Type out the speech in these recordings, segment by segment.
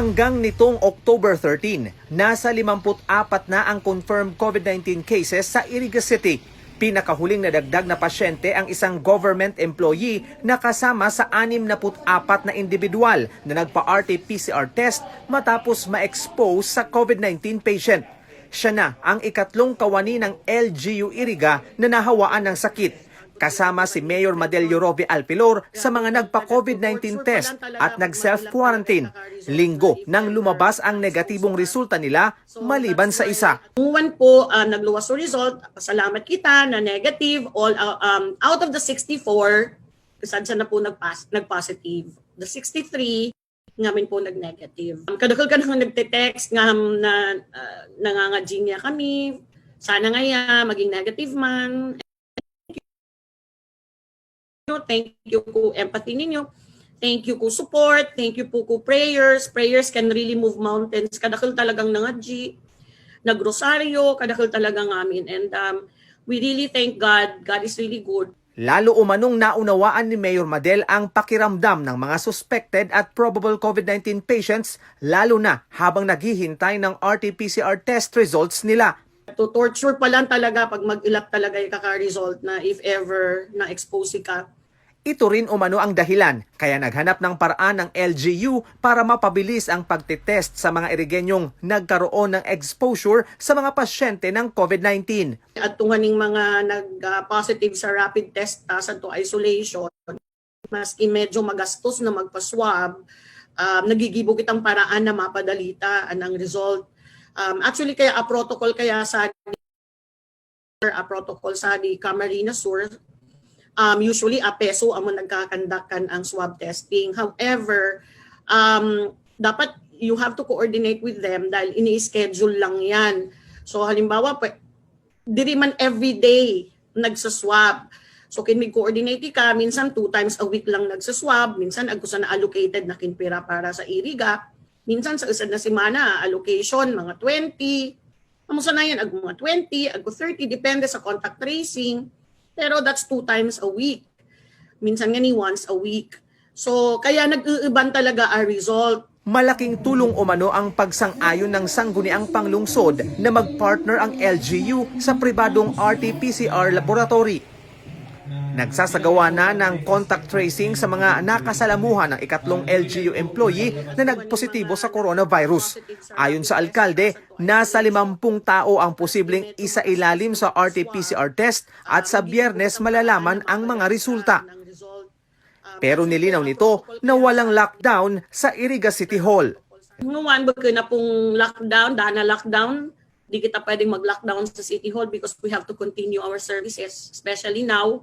Hanggang nitong October 13, nasa 54 na ang confirmed COVID-19 cases sa Iriga City. Pinakahuling nadagdag na pasyente ang isang government employee na kasama sa 64 na individual na nagpa-RT-PCR test matapos ma-expose sa COVID-19 patient. Siya na ang ikatlong kawani ng LGU Iriga na nahawaan ng sakit. Kasama si Mayor Madelio Rovi Alpilor sa mga nagpa-COVID-19 test at nag-self-quarantine. Linggo nang lumabas ang negatibong resulta nila maliban sa isa. Umuwan po, uh, nagluwas yung result. Pasalamat kita na negative. All uh, um, out of the 64, saan siya na po nagpas nag-positive. The 63, ngamin po nag-negative. Um, kadakal ka nang nagte-text nga um, na uh, nangangadjing niya kami. Sana nga ya, maging negative man. Thank you ko empathy ninyo. Thank you ko support. Thank you po ko prayers. Prayers can really move mountains. Kadakal talagang nangadji. Nagrosaryo. Kadakal talagang amin. And um, we really thank God. God is really good. Lalo umanong naunawaan ni Mayor Madel ang pakiramdam ng mga suspected at probable COVID-19 patients lalo na habang naghihintay ng RT-PCR test results nila. To torture pa lang talaga pag mag-ilap talaga yung kaka-result na if ever na-expose ka. Ito rin umano ang dahilan kaya naghanap ng paraan ng LGU para mapabilis ang pagtitest sa mga irigenyong nagkaroon ng exposure sa mga pasyente ng COVID-19. At tunganing mga nag-positive sa rapid test uh, sa to isolation, maski medyo magastos na magpa-swab, um, nagigibo kitang paraan na mapadalita ang result. Um, actually, kaya a protocol kaya sa a protocol sa di Camarines Sur, um, usually a peso ang nagkakandakan ang swab testing. However, um, dapat you have to coordinate with them dahil ini-schedule lang yan. So halimbawa, diri man everyday nagsaswab. So kin coordinate ka, minsan two times a week lang nagsaswab, minsan agkusa na allocated na kinpira para sa iriga, minsan sa isa na semana allocation mga 20, Kamusta na yan? Ag mga 20, ag 30, depende sa contact tracing. Pero that's two times a week. Minsan nga once a week. So, kaya nag-iiban talaga ang result. Malaking tulong umano ang pagsang-ayon ng sangguniang panglungsod na magpartner ang LGU sa pribadong RT-PCR laboratory. Nagsasagawa na ng contact tracing sa mga nakasalamuhan ng ikatlong LGU employee na nagpositibo sa coronavirus. Ayon sa alkalde, nasa 50 tao ang posibleng isa-ilalim sa RT-PCR test at sa biyernes malalaman ang mga resulta. Pero nilinaw nito na walang lockdown sa Iriga City Hall. Ngawan, baga na pong lockdown, dahil na lockdown, di kita pwedeng mag-lockdown sa City Hall because we have to continue our services, especially now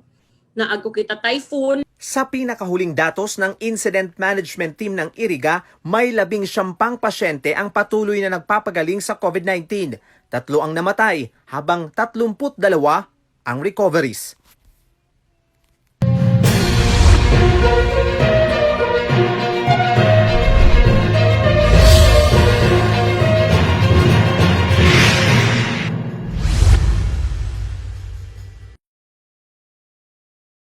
na agko kita typhoon. Sa pinakahuling datos ng Incident Management Team ng Iriga, may labing siyampang pasyente ang patuloy na nagpapagaling sa COVID-19. Tatlo ang namatay, habang 32 ang recoveries.